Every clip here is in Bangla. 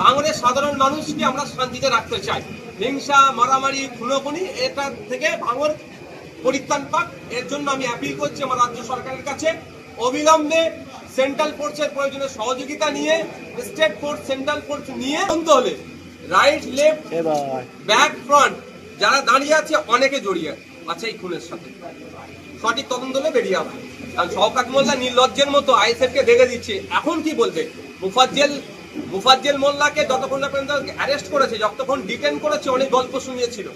ভাঙনের সাধারণ মানুষকে আমরা শান্তিতে রাখতে চাই হিংসা মারামারি খুনোখুনি এটা থেকে ভাঙর পরিত্রাণ পাক। এর জন্য আমি অ্যাপিল করছি আমার রাজ্য সরকারের কাছে। অবিলম্বে সেন্ট্রাল ফোর্সের প্রয়োজনে সহযোগিতা নিয়ে স্টেট ফোর্স সেন্ট্রাল ফোর্স নিয়ে তদন্ত হলে রাইট লেফট ব্যাক ফ্রন্ট যারা দাঁড়িয়ে আছে অনেকে জড়িয়ে আছে এই খুনের সাথে। সঠিক তদন্ত হলে বেরিয়ে আসবে। কারণ শওকাত মোল্লা নির্লজ্জের মতো আইএসএফ কে দেখে দিচ্ছে। এখন কি বলবে? মুফাজ্জেল মুফাজ্জেল মোল্লাকে যতক্ষণ না পর্যন্ত অ্যারেস্ট করেছে, যতক্ষণ ডিটেন করেছে, অনেক গল্প শুনিয়েছিল।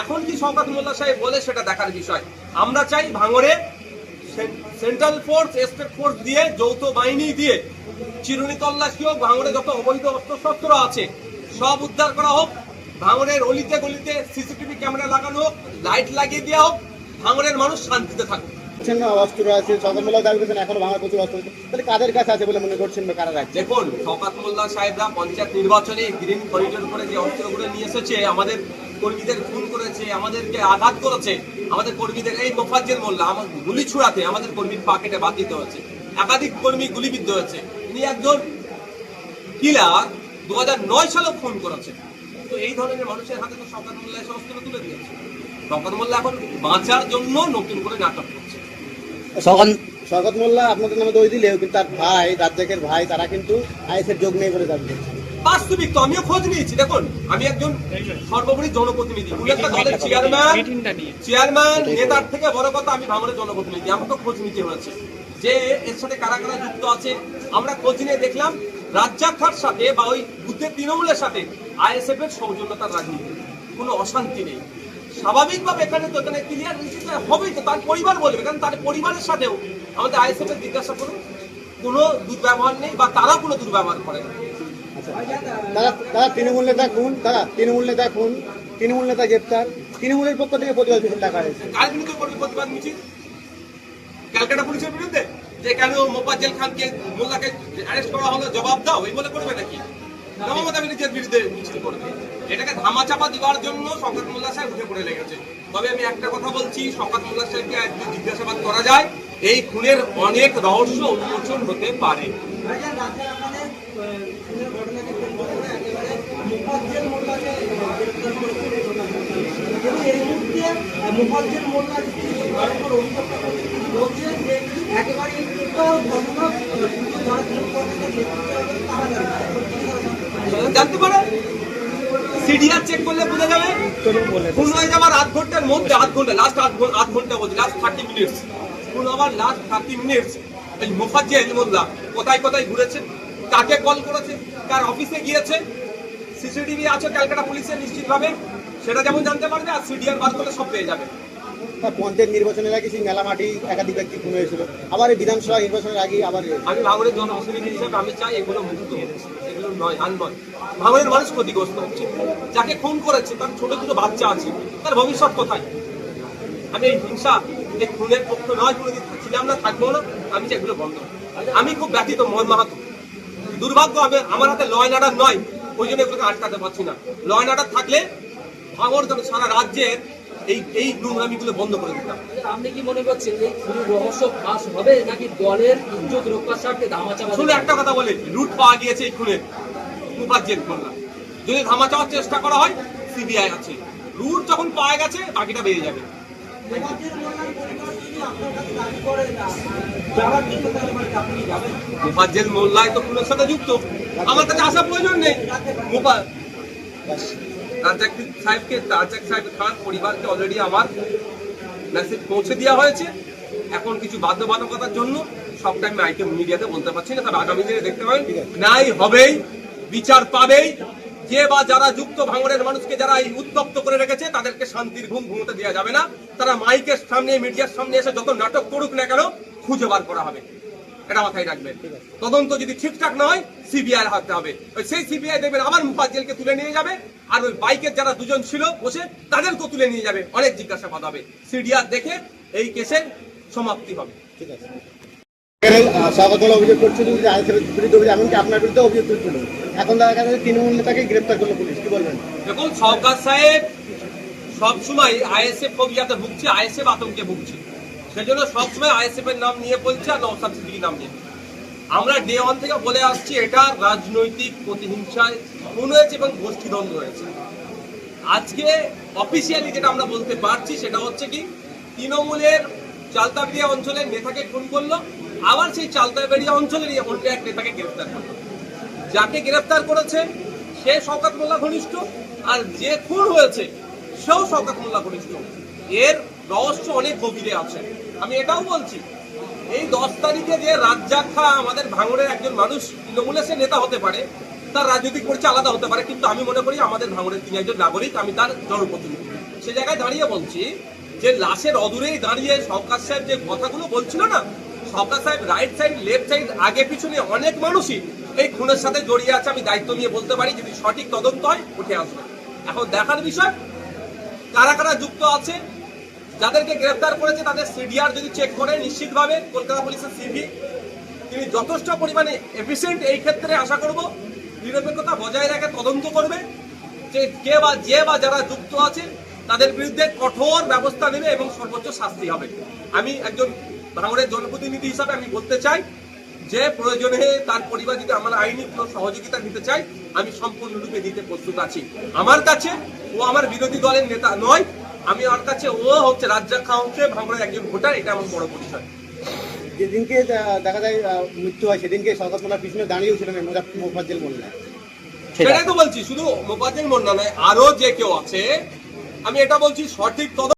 এখন কি শওকাত মোল্লা সাহেব বলে সেটা দেখার বিষয়? আমরা চাই ভাঙরে সেন্ট্রাল ফোর্স স্টেট ফোর্স দিয়ে যৌথ বাহিনী দিয়ে চিরুনি তল্লাশি হোক ভাঙরে যত অবৈধ অস্ত্রশস্ত্র আছে, সব উদ্ধার করা হোক ভাঙরের অলিতে গলিতে সিসিটিভি ক্যামেরা লাগানো হোক লাইট লাগিয়ে দেওয়া হোক ভাঙরের মানুষ শান্তিতে থাকুক। অস্ত্র আছে দাবি করছেন প্রচুর অস্ত্র তাহলে কাদের কাছে আছে বলে মনে করছেন বা কারা রাখছে দেখুন মোল্লা সাহেবরা পঞ্চায়েত নির্বাচনে গ্রিন করিডোর করে যে অস্ত্রগুলো নিয়ে এসেছে, আমাদের কর্মীদের খুন করেছে, আমাদেরকে আঘাত করেছে, আমাদের কর্মীদের, এই মোল্লা গুলি ছুড়াতে আমাদের কর্মীর পাকেটে দিতে হয়েছে। একাধিক কর্মী গুলিবিদ্ধ হয়েছে। ইনি একজন কিলার দু নয় সালে খুন করেছে। তো এই ধরনের মানুষের হাতে তো শওকাত মোল্লা এসে অস্ত্র তুলে দিয়েছে। শওকাত মোল্লা এখন বাঁচার জন্য নতুন করে নাটক করছে মোল্লা আপনাদের নামে দই দিলেও কিন্তু তার ভাই রাজ্জাকের ভাই তারা কিন্তু আইএসের যোগ নেই বলে দাবি বাস্তবিক তো আমিও খোঁজ নিয়েছি। দেখুন আমি একজন সর্বোপরি জনপ্রতিনিধি। উনি একটা দলের চেয়ারম্যান চেয়ারম্যান নেতার থেকে বড় কথা আমি ভাঙনের জনপ্রতিনিধি। আমাকে খোঁজ নিতে হয়েছে। যে এর সাথে কারা কারা যুক্ত আছে আমরা খোঁজ নিয়ে দেখলাম রাজ্জাক খার সাথে বা ওই বুদ্ধের তৃণমূলের সাথে আইএসএফ এর সৌজন্যতার রাজনীতি। কোনো অশান্তি নেই। স্বাভাবিকভাবে এখানে তো এখানে ক্লিয়ার নিশ্চিত হবেই তো তার পরিবার বলবে কারণ তার পরিবারের সাথেও আমাদের আইএসএফ এর জিজ্ঞাসা করুন কোনো দুর্ব্যবহার নেই বা তারা কোনো দুর্ব্যবহার করে না। দাদা দাদা তৃণমূল নেতা খুন দাদা তৃণমূল নেতা খুন তৃণমূল নেতা গ্রেপ্তার তৃণমূলের পক্ষ থেকে প্রতিবাদ মিছিল ডাকা হয়েছে। কার বিরুদ্ধে করবে প্রতিবাদ মিছিল? ক্যালকাটা পুলিশের বিরুদ্ধে? যে কেন মোফাজ্জেল খানকে মোল্লাকে অ্যারেস্ট করা হলো জবাব দাও এই বলে করবে নাকি? মমতা ব্যানার্জির বিরুদ্ধে মিছিল করবে এটাকে ধামাচাপা দেওয়ার জন্য শওকত মোল্লা সাহেব পড়ে লেগেছে। তবে আমি একটা কথা বলছি, শওকত মোল্লা সাহেবকে করা যায়, এই খুনের অনেক রহস্য উন্মোচন হতে পারে। মুখার্জের মোল্লা ভয়ঙ্কর অভিযোগ বলছে যে একেবারে ঘটনা জানতে পারে? সিডিআর চেক করলে বোঝা যাবে। খুন হয়ে আধ ঘণ্টার মধ্যে আধ ঘণ্টা লাস্ট আধ ঘণ্টা আধ ঘণ্টা বলছি লাস্ট থার্টি মিনিটস খুন হবার লাস্ট থার্টি মিনিটস এই মোল্লা কোথায় কোথায় ঘুরেছে? কাকে কল করেছে? কার অফিসে গিয়েছে? সিসিটিভি আছে ক্যালকাটা পুলিশের নিশ্চিতভাবে। সেটা যেমন জানতে পারবে আর সিডিআর বার করলে সব পেয়ে যাবে। তা পঞ্চায়েত নির্বাচনের আগে সেই মেলামাটি একাধিক ব্যক্তি খুন হয়েছিল আবার বিধানসভা নির্বাচনের আগে আবার আমি ভাঙনের জনপ্রতিনিধি হিসেবে আমি চাই এগুলো মুক্ত নয় আন নয় ভাঙনের মানুষ ক্ষতিগ্রস্ত হচ্ছে। যাকে খুন করেছে তার ছোট ছোট বাচ্চা আছে তার ভবিষ্যৎ কোথায়? আমি এই হিংসা এই খুনের পক্ষ নয় কোনোদিন ছিলাম না থাকব না আমি এগুলো বন্ধ। আমি খুব ব্যথিত মোহন মাহাতো। দুর্ভাগ্য হবে আমার হাতে লয় নাডার নয় ওই জন্য এগুলোকে আটকাতে পারছি না। লয় নাডার থাকলে ভাঙর যেন সারা রাজ্যের এই এই নোংরামিগুলো বন্ধ করে দিতাম। আপনি কি মনে করছেন এই খুনের রহস্য ফাঁস হবে নাকি দলের ইজ্জত রক্ষার স্বার্থে ধামাচাপা শুনে একটা কথা বলে রুট পাওয়া গিয়েছে এই খুনের মুফাজ্জেল মোল্লা যদি ধামা চাওয়ার চেষ্টা করা হয় সিবিআই আছে। রুট যখন পাওয়া গেছে, বাকিটা বেরিয়ে যাবে। নেই। পৌঁছে দেওয়া হয়েছে। এখন কিছু বাধ্যবাধকতার জন্য সবটা আমি আইটেম মিডিয়াতে বলতে পারছি না। তবে আগামী দিনে দেখতে পাবেন। ন্যায় হবেই। বিচার পাবেই। যে বা যারা যুক্ত ভাঙনের মানুষকে যারা এই উত্তপ্ত করে রেখেছে তাদেরকে শান্তির ঘুম ঘুমোতে দেওয়া যাবে না। তারা মাইকের সামনে মিডিয়ার সামনে এসে যত নাটক করুক না কেন খুঁজে বার করা হবে। এটা মাথায় রাখবেন। তদন্ত যদি ঠিকঠাক না হয় সিবিআই হাতে হবে ওই সেই সিবিআই দেখবেন আবার মুফাজ্জেলকে তুলে নিয়ে যাবে আর ওই বাইকের যারা দুজন ছিল বসে তাদেরকেও তুলে নিয়ে যাবে। অনেক জিজ্ঞাসাবাদ হবে। সিডিআর দেখে এই কেসের সমাপ্তি হবে। ঠিক আছে। অভিযোগ যে আপনার অভিযোগ এখন বলবেন? দেখুন সাহেব সবসময় আইএসএফ ভুগছে আতঙ্কে ভুগছে। সেজন্য সবসময় নাম নিয়ে বলছে আর নাম আমরা ডে ওয়ান থেকে বলে আসছি, এটা রাজনৈতিক প্রতিহিংসায় খুন হয়েছে এবং গোষ্ঠীদ্বন্দ্ব আজকে অফিসিয়ালি যেটা আমরা বলতে পারছি, সেটা হচ্ছে কি, তৃণমূলের চালতাবেড়িয়া অঞ্চলের নেতাকে খুন করল। আবার সেই চালতাবেড়িয়া অঞ্চলেরই অন্য এক নেতাকে গ্রেফতার করল। যাকে গ্রেফতার করেছে, সে শওকত মোল্লা ঘনিষ্ঠ, আর যে খুন হয়েছে, সেও শওকত মোল্লা ঘনিষ্ঠ। এর রহস্য অনেক গভীরে আছে। আমি এটাও বলছি, এই দশ তারিখে যে রাজ্জাক খা আমাদের ভাঙড়ের একজন মানুষ তৃণমূলের সে নেতা হতে পারে, তার রাজনৈতিক পরিচয় আলাদা হতে পারে, কিন্তু আমি মনে করি আমাদের ভাঙড়ের তিনি একজন নাগরিক, আমি তার জনপ্রতিনিধি। সে জায়গায় দাঁড়িয়ে বলছি যে লাশের অদূরেই দাঁড়িয়ে সরকার সাহেব যে কথাগুলো বলছিল না, সরকার সাহেব রাইট সাইড লেফট সাইড আগে পিছনে অনেক মানুষই এই খুনের সাথে জড়িয়ে আছে, আমি দায়িত্ব নিয়ে বলতে পারি, যদি সঠিক তদন্ত হয় উঠে আসবে। এখন দেখার বিষয়, কারা কারা যুক্ত আছে, যাদেরকে গ্রেফতার করেছে তাদের সিডিআর যদি চেক করে, নিশ্চিতভাবে কলকাতা পুলিশের সিভি তিনি যথেষ্ট পরিমাণে এফিসিয়েন্ট এই ক্ষেত্রে আশা করব, নিরপেক্ষতা বজায় রেখে তদন্ত করবে, যে কে বা, যে বা যারা যুক্ত আছে তাদের বিরুদ্ধে কঠোর ব্যবস্থা নেবে এবং সর্বোচ্চ শাস্তি হবে। আমি একজন ভাঙড়ের জনপ্রতিনিধি হিসাবে আমি বলতে চাই যে প্রয়োজনে তার পরিবার যদি আমার আইনি কোনো সহযোগিতা নিতে চাই আমি সম্পূর্ণরূপে দিতে প্রস্তুত আছি। আমার কাছে ও আমার বিরোধী দলের নেতা নয় আমি ওর কাছে ও হচ্ছে খান হচ্ছে ভাঙড়ের একজন ভোটার এটা আমার বড় পরিচয়। যেদিনকে দেখা যায় মৃত্যু হয় সেদিনকে মোল্লার পিছনে দাঁড়িয়েও ছিলেন মোফাজ্জেল মোল্লা। সেটাই তো বলছি শুধু মোবাজ্জেল মন্ডা নয় আরও যে কেউ আছে আমি এটা বলছি সঠিক তদন্ত